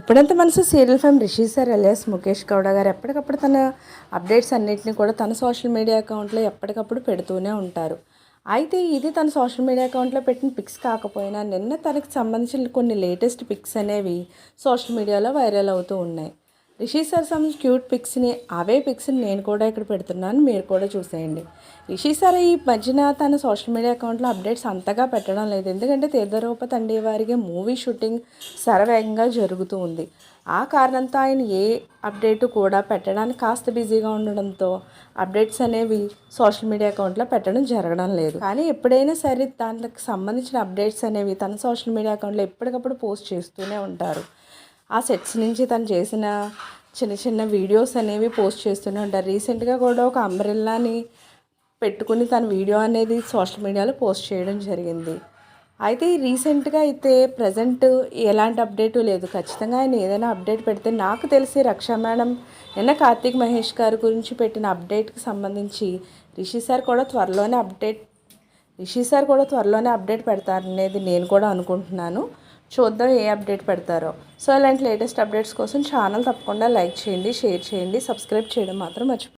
ఇప్పుడంతా మనసు serial fame Rishi sir LS Mukesh Gowda garu ఎప్పటికప్పుడు తన అప్డేట్స్ అన్నింటినీ కూడా తన సోషల్ మీడియా అకౌంట్లో ఎప్పటికప్పుడు పెడుతూనే ఉంటారు. అయితే ఇది తన సోషల్ మీడియా అకౌంట్లో పెట్టిన పిక్స్ కాకపోయినా నిన్న తనకి సంబంధించిన కొన్ని లేటెస్ట్ పిక్స్ అనేవి సోషల్ మీడియాలో వైరల్ అవుతూ ఉన్నాయి. రిషి సార్ సమ్ క్యూట్ పిక్స్ని అవే పిక్స్ని నేను కూడా ఇక్కడ పెడుతున్నాను. మీరు కూడా చూసేయండి. రిషి సార్ ఈ మధ్యన తన సోషల్ మీడియా అకౌంట్లో అప్డేట్స్ అంతగా పెట్టడం లేదు. ఎందుకంటే తీర్థరూప తండ్రి వారికి మూవీ షూటింగ్ శరవేగంగా జరుగుతూ ఉంది. ఆ కారణంతో ఆయన ఏ అప్డేట్ కూడా పెట్టడానికి కాస్త బిజీగా ఉండడంతో అప్డేట్స్ అనేవి సోషల్ మీడియా అకౌంట్లో పెట్టడం జరగడం లేదు. కానీ ఎప్పుడైనా సరే దానికి సంబంధించిన అప్డేట్స్ అనేవి తన సోషల్ మీడియా అకౌంట్లో ఎప్పటికప్పుడు పోస్ట్ చేస్తూనే ఉంటారు. ఆ సెట్స్ నుంచి తను చేసిన చిన్న చిన్న వీడియోస్ అనేవి పోస్ట్ చేస్తూనే ఉంటారు రీసెంట్గా కూడా ఒక అంబ్రెల్లాని పెట్టుకుని తన వీడియో అనేది సోషల్ మీడియాలో పోస్ట్ చేయడం జరిగింది. అయితే రీసెంట్గా అయితే ప్రజెంట్ ఎలాంటి అప్డేట్ లేదు. ఖచ్చితంగా ఆయన ఏదైనా అప్డేట్ పెడితే నాకు తెలిసి రక్షా మేడం నిన్న కార్తీక్ మహేష్ గారి గురించి పెట్టిన అప్డేట్కి సంబంధించి రిషి సార్ కూడా త్వరలోనే అప్డేట్ రిషి సార్ కూడా త్వరలోనే అప్డేట్ పెడతారనేది నేను కూడా అనుకుంటున్నాను. చూద్దాం ఏ అప్డేట్ పెడతారో. సో ఇలాంటి లేటెస్ట్ అప్డేట్స్ కోసం ఛానల్ తప్పకుండా లైక్ చేయండి షేర్ చేయండి సబ్స్క్రైబ్ చేయడం మాత్రం మర్చిపో